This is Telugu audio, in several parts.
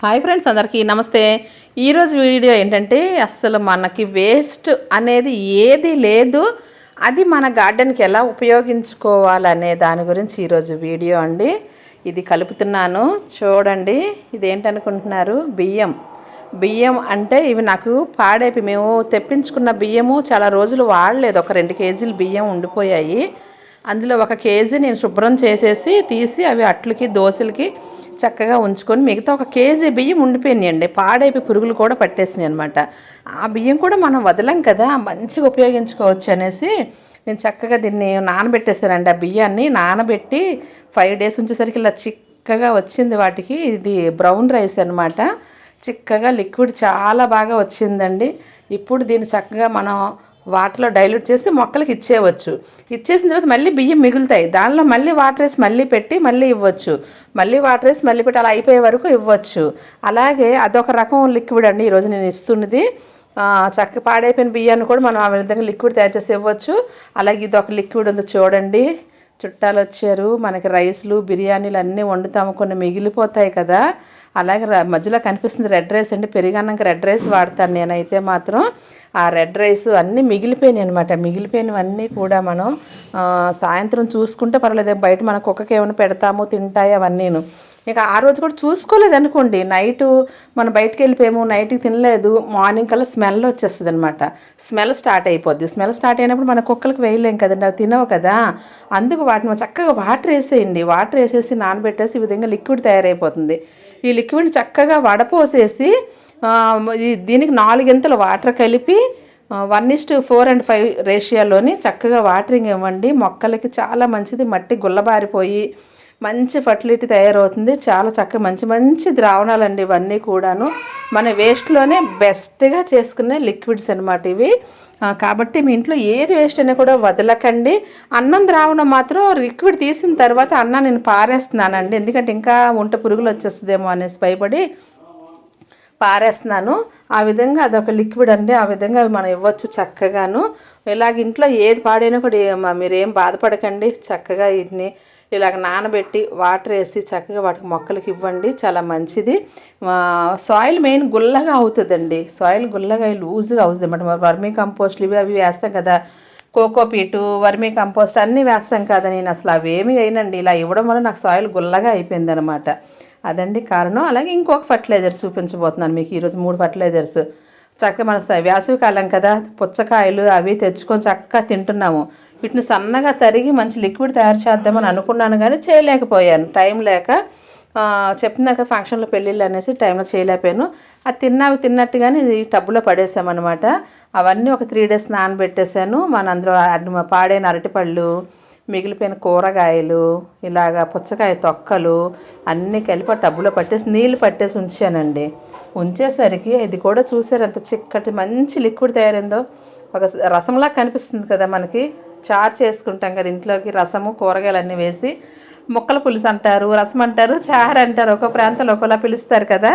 హాయ్ ఫ్రెండ్స్ అందరికీ నమస్తే. ఈరోజు వీడియో ఏంటంటే అసలు మనకి వేస్ట్ అనేది ఏది లేదు. అది మన గార్డెన్కి ఎలా ఉపయోగించుకోవాలనే దాని గురించి ఈరోజు వీడియో అండి. ఇది కలుపుతున్నాను. చూడండి ఇది ఏంటనుకుంటున్నారు బియ్యం. బియ్యం అంటే ఇవి నాకు పాడైపోయి మేము తెప్పించుకున్న బియ్యము చాలా రోజులు వాడలేదు. ఒక రెండు కేజీలు బియ్యం ఉండిపోయాయి. అందులో ఒక కేజీ నేను శుభ్రం చేసేసి తీసి అవి అట్లకి దోశలకి చక్కగా ఉంచుకొని మిగతా ఒక కేజీ బియ్యం ఉండిపోయినాయండి. పాడైపోయి పురుగులు కూడా పట్టేసినాయి అనమాట ఆ బియ్యం కూడా మనం వదలం కదా మంచిగా ఉపయోగించుకోవచ్చు అనేసి నేను చక్కగా దీన్ని నానబెట్టేసానండి ఆ బియ్యాన్ని నానబెట్టి ఫైవ్ డేస్ ఉంచేసరికి ఇలా చిక్కగా వచ్చింది వాటికి. ఇది బ్రౌన్ రైస్ అనమాట చిక్కగా లిక్విడ్ చాలా బాగా వచ్చిందండి. ఇప్పుడు దీన్ని చక్కగా మనం వాటర్లో డైల్యూట్ చేసి మొక్కలకి ఇచ్చేయవచ్చు. ఇచ్చేసిన తర్వాత మళ్ళీ బియ్యం మిగులుతాయి. దానిలో మళ్ళీ వాటర్ వేసి మళ్ళీ పెట్టి మళ్ళీ ఇవ్వచ్చు. మళ్ళీ వాటర్ వేసి మళ్ళీ పెట్టి అలా అయిపోయే వరకు ఇవ్వచ్చు. అలాగే అదొక రకం లిక్విడ్ అండి. ఈరోజు నేను ఇస్తున్నది. చక్క పాడైపోయిన బియ్యాన్ని కూడా మనం ఆ విధంగా లిక్విడ్ తయారు చేసి ఇవ్వచ్చు. అలాగే ఇది ఒక లిక్విడ్ ఉంది చూడండి. చుట్టాలు వచ్చారు మనకి రైస్లు బిర్యానీలు అన్నీ వండుతాము. కొన్ని మిగిలిపోతాయి కదా. అలాగే మధ్యలో కనిపిస్తుంది రెడ్ రైస్ అండి. పెరిగన్నాక రెడ్ రైస్ వాడతాను నేనైతే మాత్రం. ఆ రెడ్ రైస్ అన్నీ మిగిలిపోయినాయి అనమాట మిగిలిపోయినవన్నీ కూడా మనం సాయంత్రం చూసుకుంటే పర్వాలేదు. బయట మన కుక్కకి ఏమైనా పెడతాము తింటాయి అవన్నీను. ఇక ఆ రోజు కూడా చూసుకోలేదు అనుకోండి నైట్ మనం బయటికి వెళ్ళిపోయాము నైట్కి తినలేదు మార్నింగ్ కల్లా స్మెల్ వచ్చేస్తుంది అనమాట స్మెల్ స్టార్ట్ అయిపోద్ది. స్మెల్ స్టార్ట్ అయినప్పుడు మన కుక్కలకు వేయలేం కదండి అవి తినవు కదా. అందుకు వాటిని మనం చక్కగా వాటర్ వేసేయండి. వాటర్ వేసేసి నానబెట్టేసి ఈ విధంగా లిక్విడ్ తయారైపోతుంది. ఈ లిక్విడ్ చక్కగా వడపోసేసి ఈ- దీనికి నాలుగింతలు వాటర్ కలిపి one is to four and five రేషియోలోని చక్కగా వాటరింగ్ ఇవ్వండి. మొక్కలకి చాలా మంచిది. మట్టి గుల్లబారిపోయి మంచి ఫర్టిలిటీ తయారవుతుంది. చాలా చక్కగా మంచి మంచి ద్రావణాలండి ఇవన్నీ కూడాను. మన వేస్ట్లోనే బెస్ట్గా చేసుకునే లిక్విడ్స్ అనమాట ఇవి. కాబట్టి మీ ఇంట్లో ఏది వేస్ట్ అయినా కూడా వదలకండి. అన్నం ద్రావణం మాత్రం లిక్విడ్ తీసిన తర్వాత అన్నం నేను పారేస్తున్నానండి. ఎందుకంటే ఇంకా వంట పురుగులు వచ్చేస్తుందేమో అనేసి భయపడి పారేస్తున్నాను. ఆ విధంగా అదొక లిక్విడ్ అండి. ఆ విధంగా మనం ఇవ్వచ్చు చక్కగాను. ఇలాగ ఇంట్లో ఏది పాడైనా కూడా మీరేం బాధపడకండి. చక్కగా వీటిని ఇలాగ నానబెట్టి వాటర్ వేసి చక్కగా వాటికి మొక్కలకి ఇవ్వండి. చాలా మంచిది. సాయిల్ మెయిన్ గుల్లగా అవుతుందండి. సాయిల్ గుల్లగా లూజ్గా అవుతుంది అన్నమాట. వర్మీ కంపోస్ట్ ఇవి అవి వేస్తాం కదా. కోకోపీటు వర్మీ కంపోస్ట్ అన్నీ వేస్తాం కదా. నేను అసలు అవేమి అయినండి ఇలా ఇవ్వడం వల్ల నాకు సాయిల్ గుల్లగా అయిపోయింది అనమాట అదండి కారణం. అలాగే ఇంకొక ఫర్టిలైజర్ చూపించబోతున్నాను మీకు. ఈరోజు మూడు ఫర్టిలైజర్స్ చక్కగా మన వేసవి కాలం కదా. పుచ్చకాయలు అవి తెచ్చుకొని చక్కగా తింటున్నాము. వీటిని సన్నగా తరిగి మంచి లిక్విడ్ తయారు చేద్దామని అనుకున్నాను కానీ చేయలేకపోయాను. టైం లేక చెప్పినాక ఫంక్షన్లో పెళ్ళిళ్ళు అనేసి టైంలో చేయలేకపోయాను. అది తిన్నావి తిన్నట్టుగానే ఇది టబ్బులో పడేసామన్నమాట. అవన్నీ ఒక త్రీ డేస్ నానబెట్టేశాను. మన అందులో అన్ని పాడైన అరటిపళ్ళు మిగిలిపోయిన కూరగాయలు ఇలాగా పుచ్చకాయ తొక్కలు అన్నీ కలిపి ఆ టబ్బులో పట్టేసి నీళ్ళు పట్టేసి ఉంచానండి. ఉంచేసరికి ఇది కూడా చూసారు ఎంత చిక్కటి మంచి లిక్విడ్ తయారైందో. ఒక రసంలా కనిపిస్తుంది కదా మనకి. చారు చేసుకుంటాం కదా ఇంట్లోకి రసము కూరగాయలు అన్నీ వేసి. ముక్కల పులుసు అంటారు రసం అంటారు చారు అంటారు ఒక ప్రాంతంలో ఒకలా పిలుస్తారు కదా.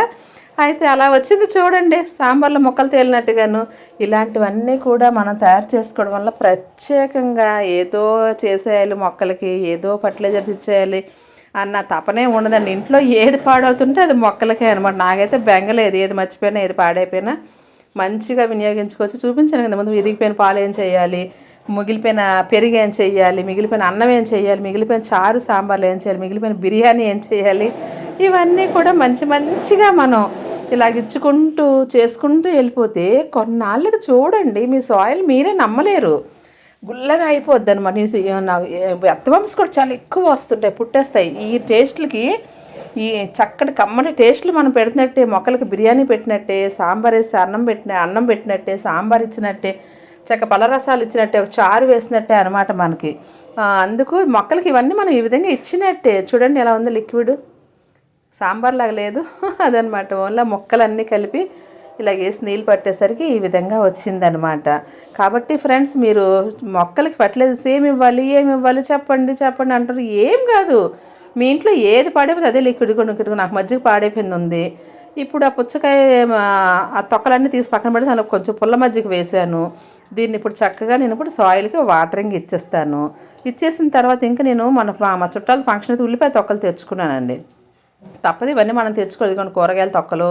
అయితే అలా వచ్చింది చూడండి సాంబార్లో మొక్కలు తేలినట్టుగాను. ఇలాంటివన్నీ కూడా మనం తయారు చేసుకోవడం వల్ల ప్రత్యేకంగా ఏదో చేసేయాలి మొక్కలకి ఏదో ఫర్టిలైజర్స్ ఇచ్చేయాలి అన్న తపనే ఉండదండి. ఇంట్లో ఏది పాడవుతుంటే అది మొక్కలకే అనమాట నాకైతే బెంగలేదు ఏది మర్చిపోయినా ఏది పాడైపోయినా. మంచిగా వినియోగించుకోవచ్చు. చూపించాను కదా ముందు విరిగిపోయిన పాలు ఏం చేయాలి మిగిలిపోయిన పెరుగు ఏం చేయాలి మిగిలిపోయిన అన్నం ఏం చేయాలి మిగిలిపోయిన చారు సాంబార్లు ఏం చేయాలి మిగిలిపోయిన బిర్యానీ ఏం చేయాలి ఇవన్నీ కూడా మంచి మంచిగా మనం ఇలా ఇచ్చుకుంటూ చేసుకుంటూ వెళ్ళిపోతే కొన్నాళ్ళకి చూడండి మీ సాయిల్ మీరే నమ్మలేరు. గుల్లగా అయిపోద్ది అనమాట నాకు కూడా చాలా ఎక్కువ వస్తుంటాయి పుట్టేస్తాయి. ఈ టేస్ట్లకి ఈ చక్కటి కమ్మటి టేస్ట్లు మనం పెడుతున్నట్టే మొక్కలకి బిర్యానీ పెట్టినట్టే సాంబార్ వేసి అన్నం పెట్టిన అన్నం పెట్టినట్టే సాంబార్ ఇచ్చినట్టే చక్క పలరసాలు ఇచ్చినట్టే ఒక చారు వేసినట్టే అనమాట మనకి. అందుకు మొక్కలకి ఇవన్నీ మనం ఈ విధంగా ఇచ్చినట్టే. చూడండి ఎలా ఉంది లిక్విడ్. సాంబార్ లాగా లేదు. అదనమాట. ఓన్లా మొక్కలన్నీ కలిపి ఇలా వేసి నీళ్ళు పట్టేసరికి ఈ విధంగా వచ్చిందనమాట. కాబట్టి ఫ్రెండ్స్ మీరు మొక్కలకి పట్టలేదు ఏమి ఇవ్వాలి ఏమి ఇవ్వాలి చెప్పండి చెప్పండి అంటారు. ఏం కాదు. మీ ఇంట్లో ఏది పాడైపోతే అదే లిక్విడ్ కొనుక్కుంటు నాకు మజ్జిగ పాడైపోయింది ఉంది. ఇప్పుడు ఆ పుచ్చకాయ ఆ, తొక్కలన్నీ తీసి పక్కన పెడితే దానిలో కొంచెం పుల్ల మజ్జిగ వేసాను దీన్ని ఇప్పుడు చక్కగా నేను ఇప్పుడు సాయిల్కి వాటరింగ్ ఇచ్చేస్తాను. ఇచ్చేసిన తర్వాత ఇంకా నేను మన మా చుట్టాల ఫంక్షన్ అయితే ఉల్లిపాయ తొక్కలు తెచ్చుకున్నానండి. తప్పదు ఇవన్నీ మనం తెచ్చుకోలేదు ఇదిగోండి కూరగాయల తొక్కలు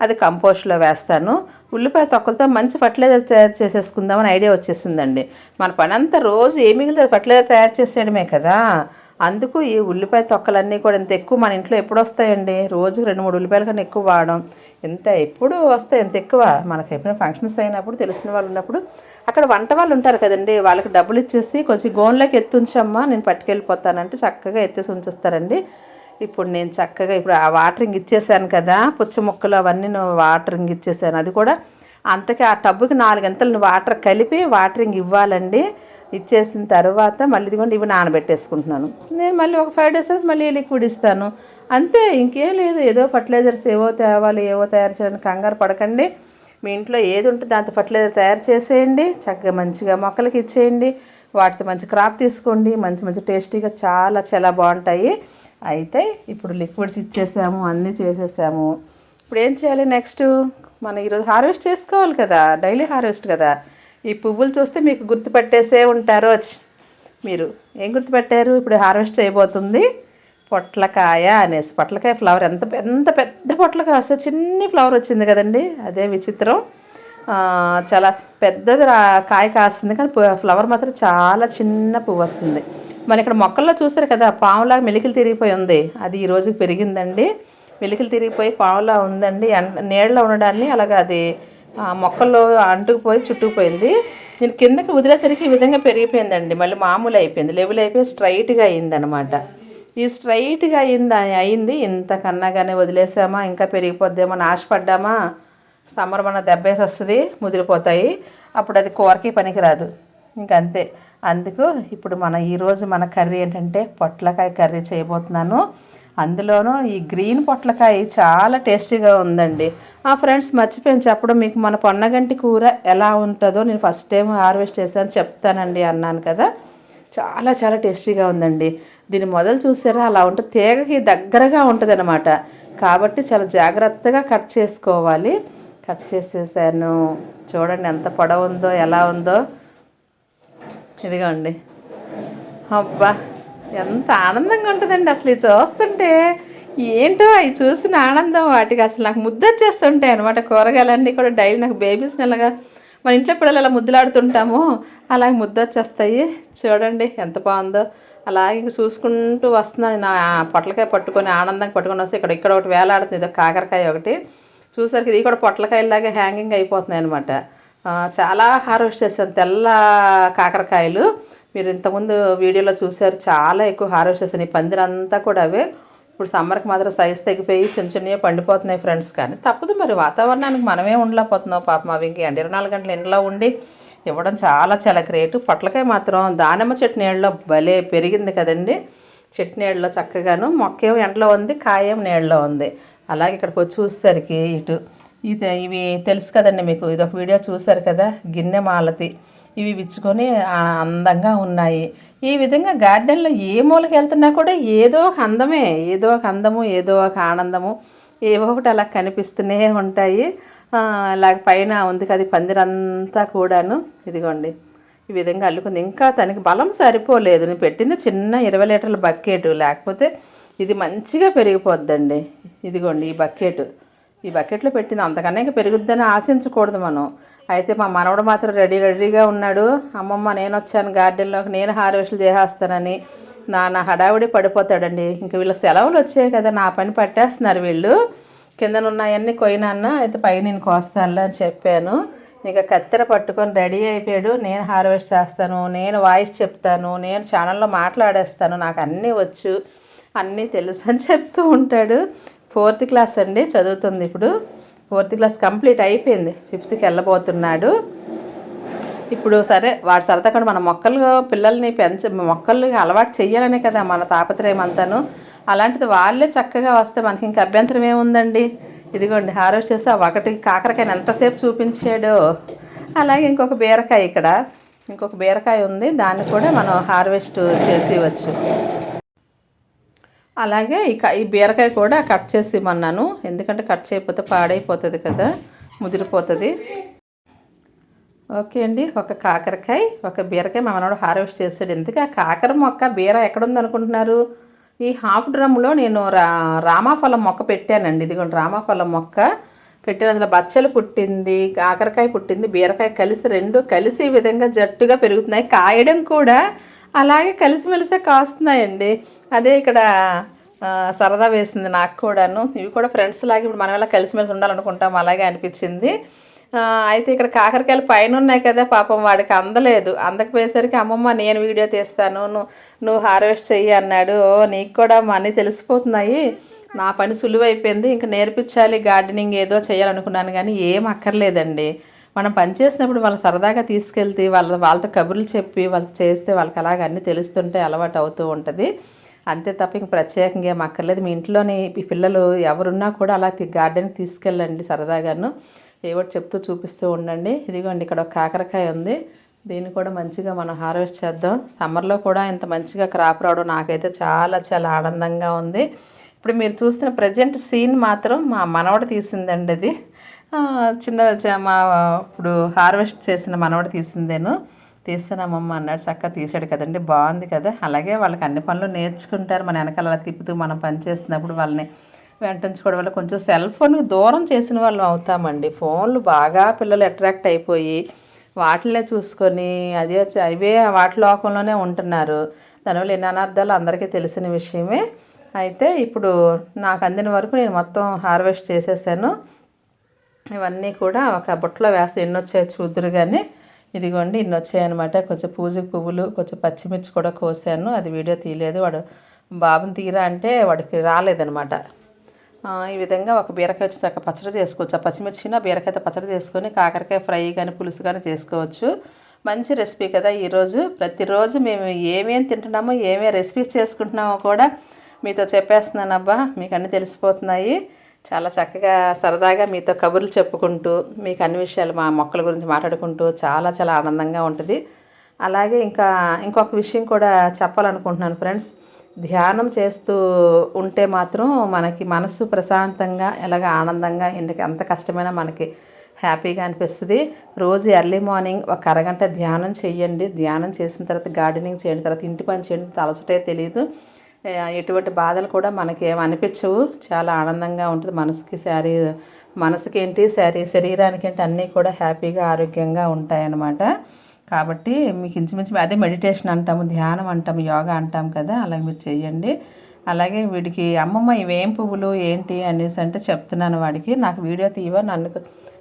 అది కంపోస్ట్లో వేస్తాను. ఉల్లిపాయ తొక్కలతో మంచి ఫర్టిలైజర్ తయారు చేసేసుకుందామని ఐడియా వచ్చేసిందండి. మన పని అంతా రోజు ఏ మిగిలితే ఫర్టిలైజర్ తయారు చేసేయడమే కదా. అందుకు ఈ ఉల్లిపాయ తొక్కలన్నీ కూడా ఇంత ఎక్కువ మన ఇంట్లో ఎప్పుడు వస్తాయండి? రోజు రెండు మూడు ఉల్లిపాయల కన్నా ఎక్కువ వాడడం ఎంత ఎప్పుడు వస్తాయి? ఎంత ఎక్కువ? మనకి ఎప్పుడైనా ఫంక్షన్స్ అయినప్పుడు తెలిసిన వాళ్ళు ఉన్నప్పుడు. అక్కడ వంట వాళ్ళు ఉంటారు కదండి వాళ్ళకి డబ్బులు ఇచ్చేసి కొంచెం గోన్లోకి ఎత్తి ఉంచమ్మా నేను పట్టుకెళ్ళిపోతానంటే చక్కగా ఎత్తేసి ఉంచేస్తారండి. ఇప్పుడు నేను చక్కగా ఇప్పుడు ఆ వాటరింగ్ ఇచ్చేసాను కదా పుచ్చ ముక్కలు అవన్నీ నేను వాటరింగ్ ఇచ్చేసాను. అది కూడా అంతకే ఆ టబ్బుకి నాలుగంతలు వాటర్ కలిపి వాటరింగ్ ఇవ్వాలండి. ఇచ్చేసిన తర్వాత మళ్ళీ ఇదిగోండి ఇవి నానబెట్టేసుకుంటున్నాను. నేను మళ్ళీ ఒక ఫైవ్ డేస్ తర్వాత మళ్ళీ లిక్విడ్ ఇస్తాను. అంతే ఇంకేం లేదు. ఏదో ఫర్టిలైజర్స్ ఏవో తేవాలి ఏవో తయారు చేయడానికి కంగారు పడకండి. మీ ఇంట్లో ఏది ఉంటే దాంతో ఫర్టిలైజర్ తయారు చేసేయండి. చక్కగా మంచిగా మొక్కలకి ఇచ్చేయండి. వాటితో మంచి క్రాప్ తీసుకోండి. మంచి మంచి టేస్టీగా చాలా చాలా బాగుంటాయి. అయితే ఇప్పుడు లిక్విడ్స్ ఇచ్చేసాము అన్నీ చేసేసాము. ఇప్పుడు ఏం చేయాలి నెక్స్ట్ మనం ఈరోజు హార్వెస్ట్ చేసుకోవాలి కదా డైలీ హార్వెస్ట్ కదా. ఈ పువ్వులు చూస్తే మీకు గుర్తుపట్టేసే ఉంటారు. వచ్చి మీరు ఏం గుర్తుపెట్టారు? ఇప్పుడు హార్వెస్ట్ చేయబోతుంది పొట్లకాయ అనేసి. పొట్లకాయ ఫ్లవర్ ఎంత ఎంత పెద్ద పొట్లకాయ? వస్తే చిన్ని ఫ్లవర్ వచ్చింది కదండి. అదే విచిత్రం. చాలా పెద్దది కాయ కాస్తుంది కానీ ఫ్లవర్ మాత్రం చాలా చిన్న పువ్వు వస్తుంది. మరి ఇక్కడ మొక్కల్లో చూస్తారు కదా పాములాగా మెలికలు తిరిగిపోయి ఉంది. అది ఈ రోజుకి పెరిగిందండి. మెలికలు తిరిగిపోయి పాములా ఉందండి. నీళ్ళలో ఉండడాన్ని అలాగా అది మొక్కల్లో అంటుకుపోయి చుట్టుకుపోయింది. నేను కిందకి వదిలేసరికి ఈ విధంగా పెరిగిపోయిందండి. మళ్ళీ మామూలు అయిపోయింది. లెవెల్ అయిపోయి స్ట్రైట్గా అయిందనమాట. ఈ స్ట్రైట్గా అయింది అయింది. ఇంతకన్నాగానే వదిలేసామా ఇంకా పెరిగిపోద్దేమో నాశపడ్డామా ఆశపడ్డామా సమ్మర్ మన దెబ్బేసి వస్తుంది ముదిరిపోతాయి. అప్పుడు అది కూరకి పనికిరాదు. ఇంకంతే. అందుకు ఇప్పుడు మన ఈరోజు మన కర్రీ ఏంటంటే పొట్లకాయ కర్రీ చేయబోతున్నాను. అందులోనూ ఈ గ్రీన్ పొట్లకాయ చాలా టేస్టీగా ఉందండి. ఆ ఫ్రెండ్స్ మర్చిపోయాను చెప్పడం మీకు మన పొన్నగంటి కూర ఎలా ఉంటుందో నేను ఫస్ట్ టైం హార్వెస్ట్ చేశాను చెప్తానండి అన్నాను కదా. చాలా చాలా టేస్టీగా ఉందండి. దీని మొదలు చూసారా? అలా ఉంటుంది తీగకి దగ్గరగా ఉంటుంది అనమాట కాబట్టి చాలా జాగ్రత్తగా కట్ చేసుకోవాలి. కట్ చేసేసాను. చూడండి ఎంత పొడవు ఉందో ఎలా ఉందో. ఇదిగోండి. అబ్బా! ఎంత ఆనందంగా ఉంటుందండి అసలు ఇది చూస్తుంటే. ఏంటో అవి చూసిన ఆనందం వాటికి అసలు నాకు ముద్ద వచ్చేస్తుంటాయి అనమాట కూరగాయలన్నీ కూడా డైలీ నాకు బేబీస్ నెలగా మన ఇంట్లో పిల్లలు అలా ముద్దులాడుతుంటాము. అలాగే ముద్ద వచ్చేస్తాయి చూడండి ఎంత బాగుందో. అలాగే చూసుకుంటూ వస్తున్నాను. నా పొట్లకాయ పట్టుకొని ఆనందంగా పట్టుకొని వస్తే ఇక్కడ ఇక్కడ ఒకటి వేలాడుతుంది. ఇది కాకరకాయ ఒకటి. చూసరికి ఇది కూడా పొట్లకాయలాగా హ్యాంగింగ్ అయిపోతున్నాయి అనమాట చాలా హార్వెస్ట్ చేశాను తెల్ల కాకరకాయలు. మీరు ఇంతకుముందు వీడియోలో చూశారు చాలా ఎక్కువ హార్వెస్ట్ చేశాను ఈ పందిరంతా కూడా అవే. ఇప్పుడు సమ్మర్కి మాత్రం సైజ్ తగ్గిపోయి చిన్న చిన్నవి పండిపోతున్నాయి ఫ్రెండ్స్ కానీ తప్పదు మరి వాతావరణానికి మనమే ఉండలేకపోతున్నాం పాపం అవి. ఇంక ఇరవై నాలుగు గంటలు ఇంట్లో ఉండి ఇవ్వడం చాలా చాలా గ్రేటు పొట్లకాయ మాత్రం దానిమ్మ చెట్టు నీళ్ళలో భలే పెరిగింది కదండి. చెట్టు నీళ్ళలో చక్కగాను మొక్కేం ఎండలో ఉంది కాయం నీళ్ళలో ఉంది. అలాగే ఇక్కడికి వచ్చి చూసేసరికి ఇటు ఇది ఇవి తెలుసు కదండి మీకు ఇది ఒక వీడియో చూసారు కదా గిన్నె మాలతి. ఇవి విచ్చుకొని అందంగా ఉన్నాయి. ఈ విధంగా గార్డెన్లో ఏ మూలకి వెళ్తున్నా కూడా ఏదో ఒక అందమే ఏదో ఒక అందము ఏదో ఒక ఆనందము ఏవో ఒకటి అలా కనిపిస్తూనే ఉంటాయి. అలాగ పైన ఉంది కదా పందిరంతా కూడాను. ఇదిగోండి. ఈ విధంగా అల్లుకుంది. ఇంకా తనకి బలం సరిపోలేదు. నేను పెట్టింది చిన్న ఇరవై లీటర్ల బకెట్. లేకపోతే ఇది మంచిగా పెరిగిపోద్దండి. ఇదిగోండి ఈ బకెట్. ఈ బకెట్లో పెట్టింది. అంతకన్నా ఇంకా పెరుగుద్దని ఆశించకూడదు మనం. అయితే మా మనవడు మాత్రం రెడీ రెడీగా ఉన్నాడు. అమ్మమ్మ నేను వచ్చాను గార్డెన్లోకి నేను హార్వెస్ట్లు చేసేస్తానని. నాన్న హడావుడి పడిపోతాడండి. ఇంక వీళ్ళ సెలవులు వచ్చాయి కదా నా పని పట్టేస్తున్నారు వీళ్ళు. కిందన ఉన్నాయన్నీ కొయినాన్న అయితే పై నేను కోస్తానులే అని చెప్పాను. ఇంకా కత్తెర పట్టుకొని రెడీ అయిపోయాడు. నేను హార్వెస్ట్ చేస్తాను నేను వాయిస్ చెప్తాను నేను ఛానల్లో మాట్లాడేస్తాను. నాకు అన్నీ వచ్చు అన్నీ తెలుసు అని చెప్తూ ఉంటాడు. ఫోర్త్ క్లాస్ అండి చదువుతుంది ఇప్పుడు. ఫోర్త్ క్లాస్ కంప్లీట్ అయిపోయింది. ఫిఫ్త్కి వెళ్ళబోతున్నాడు. ఇప్పుడు సరే వాడు సరదా కూడా మన మొక్కలు పిల్లల్ని పెంచ మొక్కలు అలవాటు చేయాలనే కదా మన తాపత్రయం అంతాను. అలాంటిది వాళ్ళే చక్కగా వస్తే మనకి ఇంకా అభ్యంతరం ఏముందండి? ఇదిగోండి హార్వెస్ట్ చేసి ఒకటి కాకరకాయని ఎంతసేపు చూపించాడో. అలాగే ఇంకొక బీరకాయ ఇక్కడ. ఇంకొక బీరకాయ ఉంది దాన్ని కూడా మనం హార్వెస్ట్ చేసి ఇవ్వచ్చు. అలాగే ఇక ఈ బీరకాయ కూడా కట్ చేసి ఇమ్మన్నాను. ఎందుకంటే కట్ చేయకపోతే పాడైపోతుంది కదా ముదిరిపోతుంది. ఓకే అండి ఒక కాకరకాయ ఒక బీరకాయ మా మనవాడు హార్వెస్ట్ చేసాడు ఎందుకు? ఆ కాకర మొక్క బీర ఎక్కడుంది అనుకుంటున్నారు ఈ హాఫ్ డ్రమ్లో నేను రా రామాఫలం మొక్క పెట్టానండి. ఇదిగోండి రామాఫలం మొక్క పెట్టిన. అందులో బచ్చలు పుట్టింది కాకరకాయ పుట్టింది బీరకాయ కలిసి రెండు కలిసి ఈ విధంగా జట్టుగా పెరుగుతున్నాయి. కాయడం కూడా అలాగే కలిసిమెలిసే కాస్తున్నాయండి. అదే ఇక్కడ సరదా వేసింది నాకు కూడాను. ఇవి కూడా ఫ్రెండ్స్ లాగా ఇప్పుడు మనం ఎలా కలిసిమెలిసి ఉండాలనుకుంటాం అలాగే అనిపించింది. అయితే ఇక్కడ కాకరకాయలు పైన ఉన్నాయి కదా పాపం వాడికి అందలేదు. అందకపోయేసరికి అమ్మమ్మ నేను వీడియో తీస్తాను నువ్వు నువ్వు హార్వెస్ట్ చెయ్యి అన్నాడు. ఓ నీకు కూడా మా తెలిసిపోతున్నాయి. నా పని సులువైపోయింది ఇంకా నేర్పించాలి గార్డెనింగ్ ఏదో చేయాలనుకున్నాను కానీ ఏం అక్కర్లేదండి. మనం పని చేసినప్పుడు వాళ్ళు సరదాగా తీసుకెళ్తే వాళ్ళ వాళ్ళతో కబుర్లు చెప్పి వాళ్ళతో చేస్తే వాళ్ళకి అలాగ అన్నీ తెలుస్తుంటే అలవాటు అవుతూ ఉంటుంది. అంతే తప్ప ఇంక ప్రత్యేకంగా ఏం అక్కర్లేదు. మీ ఇంట్లోని ఈ పిల్లలు ఎవరున్నా కూడా అలా గార్డెన్కి తీసుకెళ్ళండి సరదాగాను. ఏవో చెప్తూ చూపిస్తూ ఉండండి. ఇదిగోండి ఇక్కడ ఒక కాకరకాయ ఉంది. దీన్ని కూడా మంచిగా మనం హార్వెస్ట్ చేద్దాం. సమ్మర్లో కూడా ఇంత మంచిగా క్రాప్ రావడం నాకైతే చాలా చాలా ఆనందంగా ఉంది. ఇప్పుడు మీరు చూస్తున్న ప్రజెంట్ సీన్ మాత్రం మా మనవడు తీసిందండి అది. చిన్న మా ఇప్పుడు హార్వెస్ట్ చేసిన మనవడు తీసిందేను. తీస్తున్నామమ్మ అన్నాడు. చక్కగా తీసాడు కదండి. బాగుంది కదా. అలాగే వాళ్ళకి అన్ని పనులు నేర్చుకుంటారు. మన వెనకాల అలా తిప్పుతూ మనం పని చేస్తున్నప్పుడు వాళ్ళని వెంటించుకోవడం వల్ల కొంచెం సెల్ ఫోన్ దూరం చేసిన వాళ్ళం అవుతామండి. ఫోన్లు బాగా పిల్లలు అట్రాక్ట్ అయిపోయి వాటినే చూసుకొని అదే అవే వాటి లోకంలోనే ఉంటున్నారు. దానివల్ల ఎన్ని అనర్థాలు అందరికీ తెలిసిన విషయమే. అయితే ఇప్పుడు నాకు అందిన వరకు నేను మొత్తం హార్వెస్ట్ చేసేసాను. ఇవన్నీ కూడా ఒక బుట్టలో వేస్తే ఎన్ని వచ్చాయో చూద్దరు కానీ ఇదిగోండి ఇన్ని వచ్చాయన్నమాట. కొంచెం పూజకు పువ్వులు కొంచెం పచ్చిమిర్చి కూడా కోసాను. అది వీడియో తీయలేదు. వాడు బాబుని తీరా అంటే వాడికి రాలేదనమాట ఈ విధంగా ఒక బీరకాయ వచ్చి పచ్చడి చేసుకోవచ్చు. ఆ పచ్చిమిర్చిన బీరకాయతో పచ్చడి చేసుకొని కాకరకాయ ఫ్రై కానీ పులుసు కానీ చేసుకోవచ్చు. మంచి రెసిపీ కదా ఈరోజు ప్రతిరోజు మేము ఏమేమి తింటున్నామో ఏమేమి రెసిపీస్ చేసుకుంటున్నామో కూడా మీతో చెప్పేస్తున్నాను అబ్బా మీకు అన్నీ తెలిసిపోతున్నాయి. చాలా చక్కగా సరదాగా మీతో కబుర్లు చెప్పుకుంటూ మీకు అన్ని విషయాలు మా మొక్కల గురించి మాట్లాడుకుంటూ చాలా చాలా ఆనందంగా ఉంటుంది. అలాగే ఇంకా ఇంకొక విషయం కూడా చెప్పాలనుకుంటున్నాను ఫ్రెండ్స్. ధ్యానం చేస్తూ ఉంటే మాత్రం మనకి మనసు ప్రశాంతంగా ఎలాగ ఆనందంగా ఇంటికి ఎంత కష్టమైనా మనకి హ్యాపీగా అనిపిస్తుంది. రోజు ఎర్లీ మార్నింగ్ ఒక అరగంట ధ్యానం చేయండి. ధ్యానం చేసిన తర్వాత గార్డెనింగ్ చేయండి తర్వాత ఇంటి పని చేయండి తలసటే తెలియదు ఎటువంటి బాధలు కూడా మనకి అనిపించవు. చాలా ఆనందంగా ఉంటుంది మనసుకి శారీ మనసుకి ఏంటి శారీ శరీరానికి ఏంటి అన్నీ కూడా హ్యాపీగా ఆరోగ్యంగా ఉంటాయన్నమాట. కాబట్టి మీకు ఇంచుమించు అదే మెడిటేషన్ అంటాము ధ్యానం అంటాము యోగా అంటాం కదా అలాగే మీరు చేయండి అలాగే వీడికి అమ్మమ్మ ఇవేం పువ్వులు ఏంటి అనేసి అంటే చెప్తున్నాను వాడికి. నాకు వీడియో తీయవా? నన్ను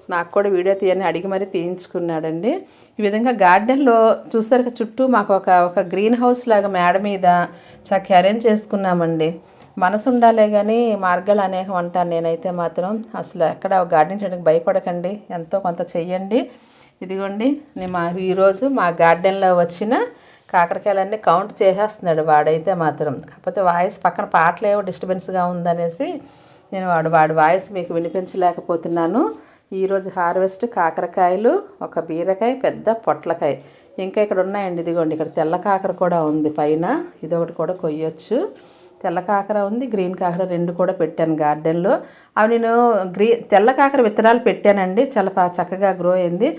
నాకు కూడా వీడియో తీయని అడిగి మరీ తీయించుకున్నాడండి. ఈ విధంగా గార్డెన్లో చూసారు చుట్టూ మాకు ఒక ఒక గ్రీన్ హౌస్ లాగా మేడ మీద చక్కగా అరేంజ్ చేసుకున్నామండి. మనసు ఉండాలే కానీ మార్గాలు అనేకం అంటాను నేనైతే మాత్రం. అసలు ఎక్కడ గార్డెన్ చేయడానికి భయపడకండి ఎంతో కొంత చెయ్యండి. ఇదిగోండి నేను మా ఈరోజు మా గార్డెన్లో వచ్చిన కాకరకాయలన్నీ కౌంట్ చేసేస్తున్నాడు వాడైతే మాత్రం. కాకపోతే వాయిస్ పక్కన పాటలు ఏవో డిస్టర్బెన్స్గా ఉందనేసి నేను వాడు వాడి వాయిస్ మీకు వినిపించలేకపోతున్నాను. ఈరోజు హార్వెస్ట్ కాకరకాయలు ఒక బీరకాయ పెద్ద పొట్లకాయ. ఇంకా ఇక్కడ ఉన్నాయండి ఇదిగోండి ఇక్కడ తెల్ల కాకర కూడా ఉంది పైన. ఇదొకటి కూడా కొయ్యొచ్చు. తెల్ల కాకర ఉంది గ్రీన్ కాకర రెండు కూడా పెట్టాను గార్డెన్లో. అవి నేను గ్రీ తెల్ల కాకర విత్తనాలు పెట్టానండి చాలా చక్కగా గ్రో అయింది.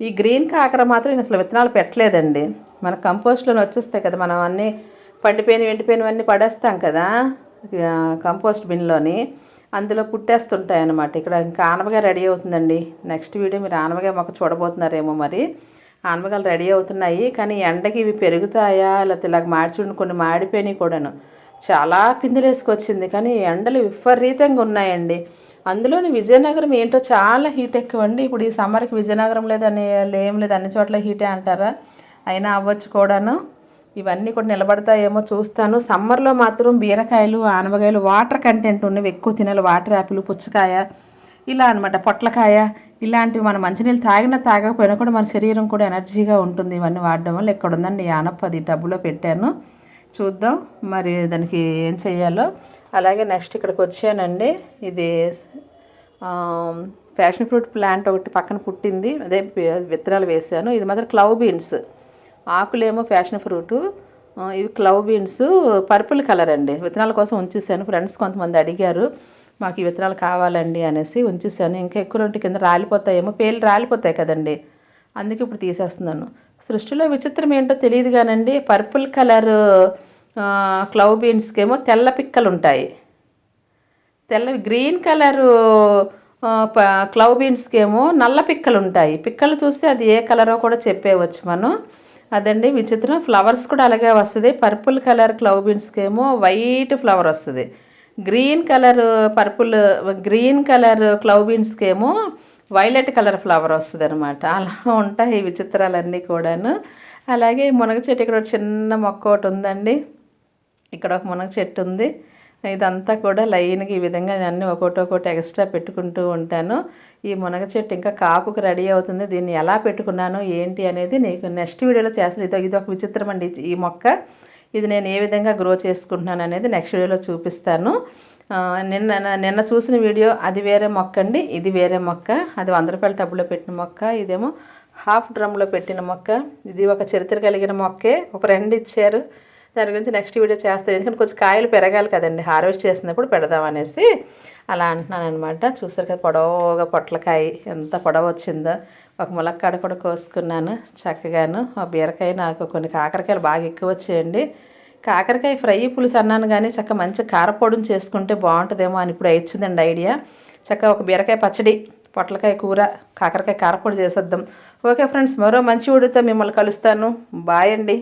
ఈ గ్రీన్ కాకర మాత్రం నేను అసలు విత్తనాలు పెట్టలేదండి. మన కంపోస్ట్లోనే వచ్చేస్తాయి కదా మనం అన్నీ పండిపోయిన ఎండిపోయినవన్నీ పడేస్తాం కదా కంపోస్ట్ బిన్లోని. అందులో పుట్టేస్తుంటాయి అన్నమాట ఇక్కడ ఇంకా ఆనవగా రెడీ అవుతుందండి. నెక్స్ట్ వీడియో మీరు ఆనవగా మొక్క చూడబోతున్నారేమో మరి. ఆనవగాలు రెడీ అవుతున్నాయి. కానీ ఎండకి ఇవి పెరుగుతాయా? లేకపోతే ఇలాగ మార్చుండి కొన్ని మాడిపోయినాయి కూడాను. చాలా పిందులేసుకొచ్చింది. కానీ ఎండలు విపరీతంగా ఉన్నాయండి. అందులోని విజయనగరం ఏంటో చాలా హీట్ ఎక్కువ అండి ఇప్పుడు ఈ సమ్మర్కి విజయనగరం లేదని లేం లేదు. అన్ని చోట్ల హీటే అంటారా? అయినా అవ్వచ్చు కూడాను. ఇవన్నీ కూడా నిలబడతాయేమో చూస్తాను. సమ్మర్లో మాత్రం బీరకాయలు ఆనపకాయలు వాటర్ కంటెంట్ ఉన్నవి ఎక్కువ తినాలి. వాటర్ యాపిల్ పుచ్చకాయ ఇలా అనమాట పొట్లకాయ ఇలాంటివి మనం మంచినీళ్ళు తాగినా తాగకపోయినా కూడా మన శరీరం కూడా ఎనర్జీగా ఉంటుంది. ఇవన్నీ వాడడం వల్ల ఇక్కడ ఉందండి? ఆనపది అది డబ్బులో పెట్టాను. చూద్దాం మరి దానికి ఏం చేయాలో. అలాగే నెక్స్ట్ ఇక్కడికి వచ్చానండి. ఇది ఫ్యాషన్ ఫ్రూట్ ప్లాంట్ ఒకటి పక్కన పుట్టింది. అదే విత్తనాలు వేసాను ఇది మాత్రం క్లౌ బీన్స్. ఆకులేమో ఫ్యాషన్ ఫ్రూటు ఇవి క్లవ్ బీన్స్ పర్పుల్ కలర్ అండి. విత్తనాల కోసం ఉంచేసాను. ఫ్రెండ్స్ కొంతమంది అడిగారు మాకు ఈ విత్తనాలు కావాలండి అనేసి ఉంచేసాను. ఇంకా ఎక్కువ ఉంటే కింద రాలిపోతాయేమో పేర్లు రాలిపోతాయి కదండి. అందుకే ఇప్పుడు తీసేస్తున్నాను. సృష్టిలో విచిత్రం ఏంటో తెలియదు కానండి పర్పుల్ కలర్ క్లవ్ బీన్స్కేమో తెల్ల పిక్కలు ఉంటాయి. తెల్లవి గ్రీన్ కలరు క్లవ్ బీన్స్కి ఏమో నల్ల పిక్కలు ఉంటాయి. పిక్కలు చూస్తే అది ఏ కలరో కూడా చెప్పేయవచ్చు మనం. అదండి విచిత్రం. ఫ్లవర్స్ కూడా అలాగే వస్తుంది. పర్పుల్ కలర్ క్లవ్ బీన్స్కి ఏమో వైట్ ఫ్లవర్ వస్తుంది. Green colour purple green colour clove బీన్స్కి ఏమో వైలెట్ కలర్ ఫ్లవర్ వస్తుంది అనమాట అలా ఉంటాయి ఈ విచిత్రాలన్నీ కూడాను. అలాగే మునగ చెట్టు ఇక్కడ ఒక చిన్న మొక్క ఒకటి ఉందండి. ఇక్కడ ఒక మునగ చెట్టు ఉంది. ఇదంతా కూడా లైన్గా ఈ విధంగా అన్నీ ఒకటి ఒకటి ఎక్స్ట్రా పెట్టుకుంటూ ఉంటాను. ఈ మునగ చెట్టు ఇంకా కాపుకి రెడీ అవుతుంది. దీన్ని ఎలా పెట్టుకున్నాను ఏంటి అనేది నీకు నెక్స్ట్ వీడియోలో చేస్తాను. ఇది ఇది ఒక విచిత్రం అండి. ఈ మొక్క ఇది నేను ఏ విధంగా గ్రో చేసుకుంటున్నాను అనేది నెక్స్ట్ వీడియోలో చూపిస్తాను. నిన్న నిన్న చూసిన వీడియో అది వేరే మొక్క అండి. ఇది వేరే మొక్క. అది వంద రూపాయల టబ్బులో పెట్టిన మొక్క. ఇదేమో హాఫ్ డ్రమ్లో పెట్టిన మొక్క. ఇది ఒక చరిత్ర కలిగిన మొక్కే. ఒక రెండు ఇచ్చారు. దాని గురించి నెక్స్ట్ వీడియో చేస్తాను. ఎందుకంటే కొంచెం కాయలు పెరగాలి కదండి. హార్వెస్ట్ చేసినప్పుడు పెడదాం అనేసి అలా అంటున్నాను అనమాట చూసారు కదా పొడవుగా పొట్లకాయ ఎంత పొడవు వచ్చిందో. ఒక ములక్కాడ కూడా కోసుకున్నాను చక్కగాను. ఆ బీరకాయ నాకు కొన్ని కాకరకాయలు బాగా ఎక్కువ వచ్చాయండి. కాకరకాయ ఫ్రై పులుసు అన్నాను కానీ చక్క మంచి కారపొడిని చేసుకుంటే బాగుంటుందేమో అని ఇప్పుడు ఇచ్చిందండి ఐడియా. చక్క ఒక బీరకాయ పచ్చడి పొట్లకాయ కూర కాకరకాయ కారపొడి చేసేద్దాం. ఓకే ఫ్రెండ్స్ మరో మంచి ఊడితో మిమ్మల్ని కలుస్తాను. బాయ్ అండి.